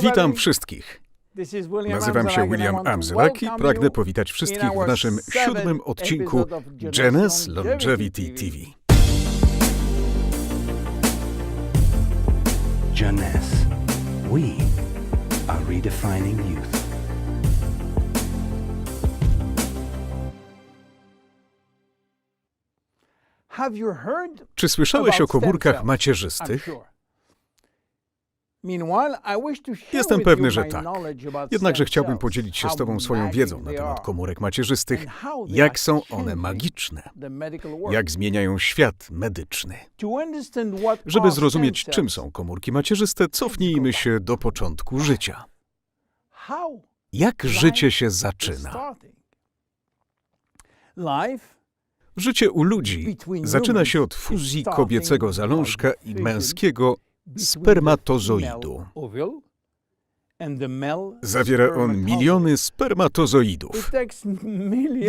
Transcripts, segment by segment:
Witam wszystkich. Nazywam się William Amzelak i pragnę powitać wszystkich w naszym siódmym odcinku Genes Longevity TV. Jeunesse. We are redefining youth. Have you heard Czy słyszałeś o komórkach macierzystych? Jestem pewny, że tak. Jednakże chciałbym podzielić się z Tobą swoją wiedzą na temat komórek macierzystych, jak są one magiczne, jak zmieniają świat medyczny. Żeby zrozumieć, czym są komórki macierzyste, cofnijmy się do początku życia. Jak życie się zaczyna? Życie u ludzi zaczyna się od fuzji kobiecego zalążka i męskiego spermatozoidu. Zawiera on miliony spermatozoidów,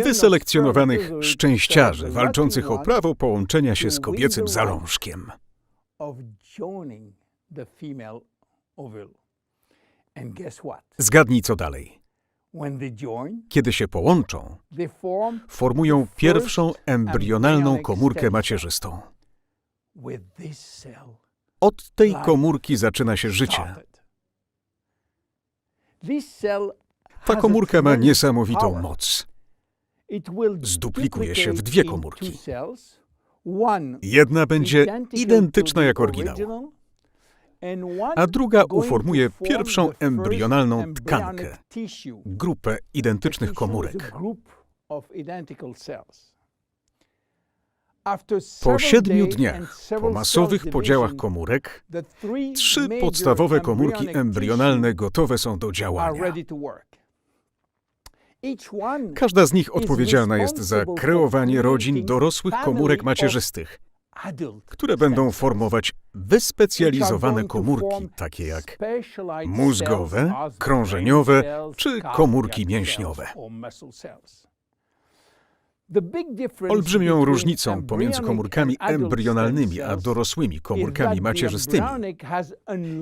wyselekcjonowanych szczęściarzy walczących o prawo połączenia się z kobiecym zalążkiem. Zgadnij co dalej. Kiedy się połączą, formują pierwszą embrionalną komórkę macierzystą. Od tej komórki zaczyna się życie. Ta komórka ma niesamowitą moc. Zduplikuje się w dwie komórki. Jedna będzie identyczna jak oryginał, a druga uformuje form pierwszą embrionalną tkankę, grupę identycznych komórek. Po siedmiu dniach, po masowych podziałach komórek, trzy podstawowe komórki embrionalne gotowe są do działania. Każda z nich odpowiedzialna jest za kreowanie rodzin dorosłych komórek macierzystych, które będą formować wyspecjalizowane komórki, takie jak mózgowe, krążeniowe czy komórki mięśniowe. Olbrzymią różnicą pomiędzy komórkami embrionalnymi a dorosłymi komórkami macierzystymi.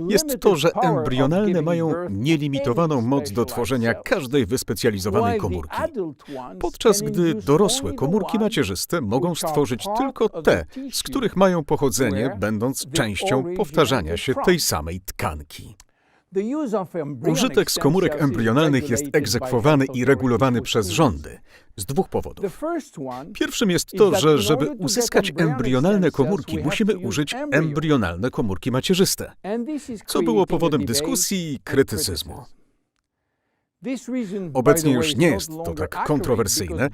Jest to, że embrionalne mają nielimitowaną moc do tworzenia każdej wyspecjalizowanej komórki, podczas gdy dorosłe komórki macierzyste mogą stworzyć tylko te, z których mają pochodzenie, będąc częścią powtarzania się tej samej tkanki. Użytek z komórek embrionalnych jest egzekwowany i regulowany przez rządy z dwóch powodów. Pierwszym jest to, że żeby uzyskać embrionalne komórki, musimy użyć embrionalne komórki macierzyste, co było powodem dyskusji i krytycyzmu. Obecnie już nie is jest no to tak kontrowersyjne,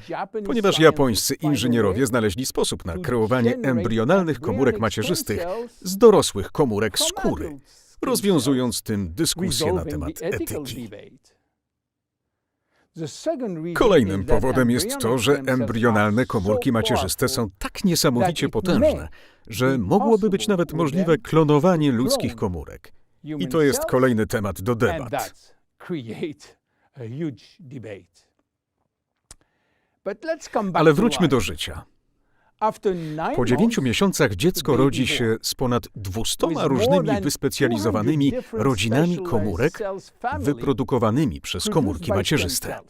ponieważ japońscy inżynierowie znaleźli sposób na kreowanie embrionalnych komórek macierzystych z dorosłych komórek skóry, rozwiązując tym dyskusję na temat etyki. Kolejnym powodem jest to, że embrionalne komórki macierzyste są tak niesamowicie potężne, że mogłoby być nawet możliwe klonowanie ludzkich komórek. I to jest kolejny temat do debat. Ale wróćmy do życia. Po dziewięciu miesiącach dziecko rodzi się z ponad dwustoma różnymi wyspecjalizowanymi 200 different rodzinami komórek wyprodukowanymi przez komórki macierzyste.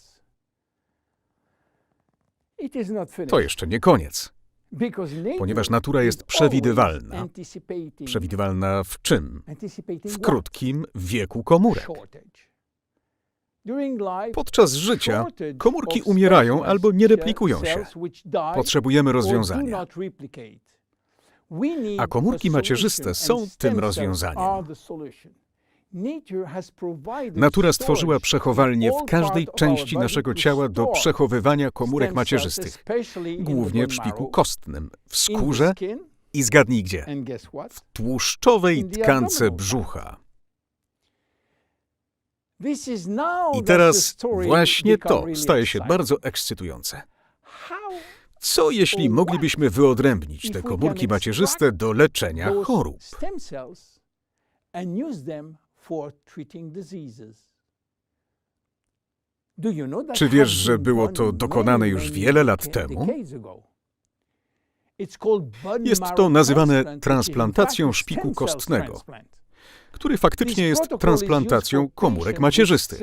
To jeszcze nie koniec, ponieważ natura jest przewidywalna. Przewidywalna w czym? W krótkim wieku komórek. Podczas życia komórki umierają albo nie replikują się. Potrzebujemy rozwiązania. A komórki macierzyste są tym rozwiązaniem. Natura stworzyła przechowalnię w każdej części naszego ciała do przechowywania komórek macierzystych, głównie w szpiku kostnym, w skórze i zgadnij gdzie? what? Tłuszczowej tkance brzucha. I teraz właśnie to staje się bardzo ekscytujące. Co jeśli moglibyśmy wyodrębnić te komórki macierzyste do leczenia chorób? Czy wiesz, że było to dokonane już wiele lat temu? Jest to nazywane transplantacją szpiku kostnego. Który faktycznie jest transplantacją komórek macierzystych.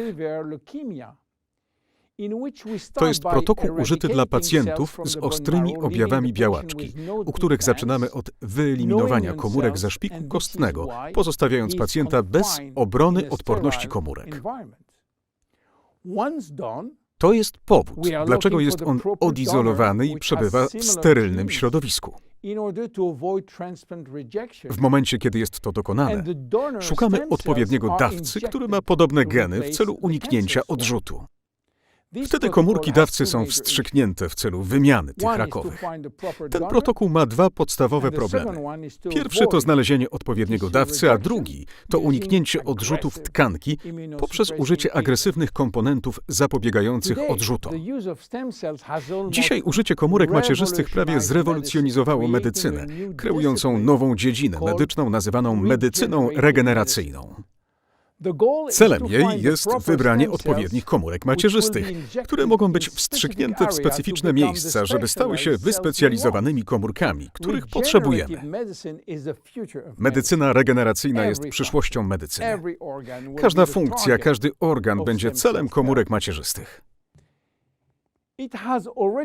To jest protokół użyty dla pacjentów z ostrymi objawami białaczki, u których zaczynamy od wyeliminowania komórek ze szpiku kostnego, pozostawiając pacjenta bez obrony odporności komórek. To jest powód, dlaczego jest on odizolowany i przebywa w sterylnym środowisku. W momencie, kiedy jest to dokonane, szukamy odpowiedniego dawcy, który ma podobne geny w celu uniknięcia odrzutu. Wtedy komórki dawcy są wstrzyknięte w celu wymiany tych rakowych. Ten protokół ma dwa podstawowe problemy. Pierwszy to znalezienie odpowiedniego dawcy, a drugi to uniknięcie odrzutów tkanki poprzez użycie agresywnych komponentów zapobiegających odrzutom. Dzisiaj użycie komórek macierzystych prawie zrewolucjonizowało medycynę, kreującą nową dziedzinę medyczną nazywaną medycyną regeneracyjną. Celem jej jest wybranie odpowiednich komórek macierzystych, które mogą być wstrzyknięte w specyficzne miejsca, żeby stały się wyspecjalizowanymi komórkami, których potrzebujemy. Medycyna regeneracyjna jest przyszłością medycyny. Każda funkcja, każdy organ będzie celem komórek macierzystych.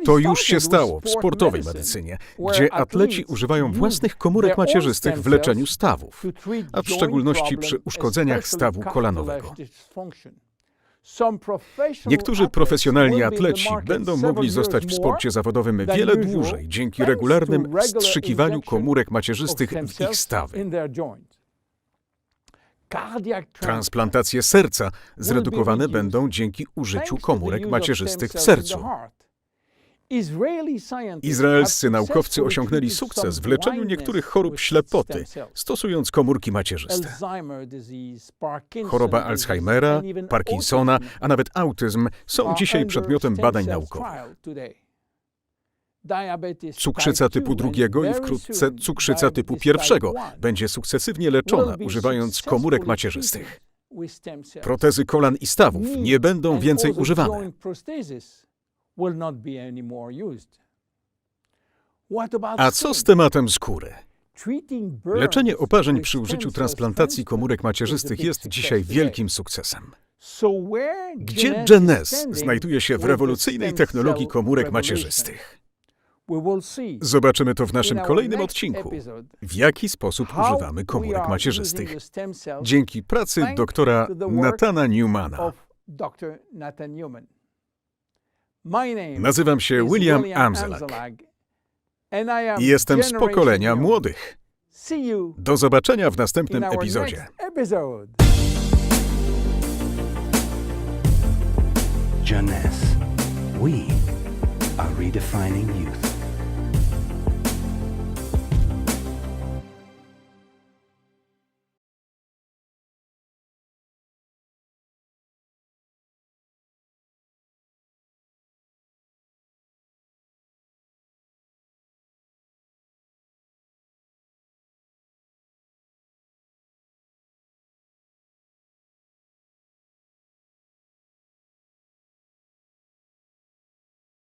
To już się stało w sportowej medycynie, gdzie atleci używają własnych komórek macierzystych w leczeniu stawów, a w szczególności przy uszkodzeniach stawu kolanowego. Niektórzy profesjonalni atleci będą mogli zostać w sporcie zawodowym wiele dłużej dzięki regularnym wstrzykiwaniu komórek macierzystych w ich stawy. Transplantacje serca zredukowane będą dzięki użyciu komórek macierzystych w sercu. Izraelscy naukowcy osiągnęli sukces w leczeniu niektórych chorób ślepoty, stosując komórki macierzyste. Choroba Alzheimera, Parkinsona, a nawet autyzm są dzisiaj przedmiotem badań naukowych. Cukrzyca typu drugiego i wkrótce cukrzyca typu pierwszego będzie sukcesywnie leczona używając komórek macierzystych. Protezy kolan i stawów nie będą więcej używane. A co z tematem skóry? Leczenie oparzeń przy użyciu transplantacji komórek macierzystych jest dzisiaj wielkim sukcesem. Gdzie Genes znajduje się w rewolucyjnej technologii komórek macierzystych? Zobaczymy to w naszym kolejnym odcinku. W jaki sposób używamy komórek macierzystych? Dzięki pracy doktora Nathana Newmana. Nazywam się William Amzelak jestem z pokolenia młodych. Do zobaczenia w następnym epizodzie. Jeunesse. We are redefining youth.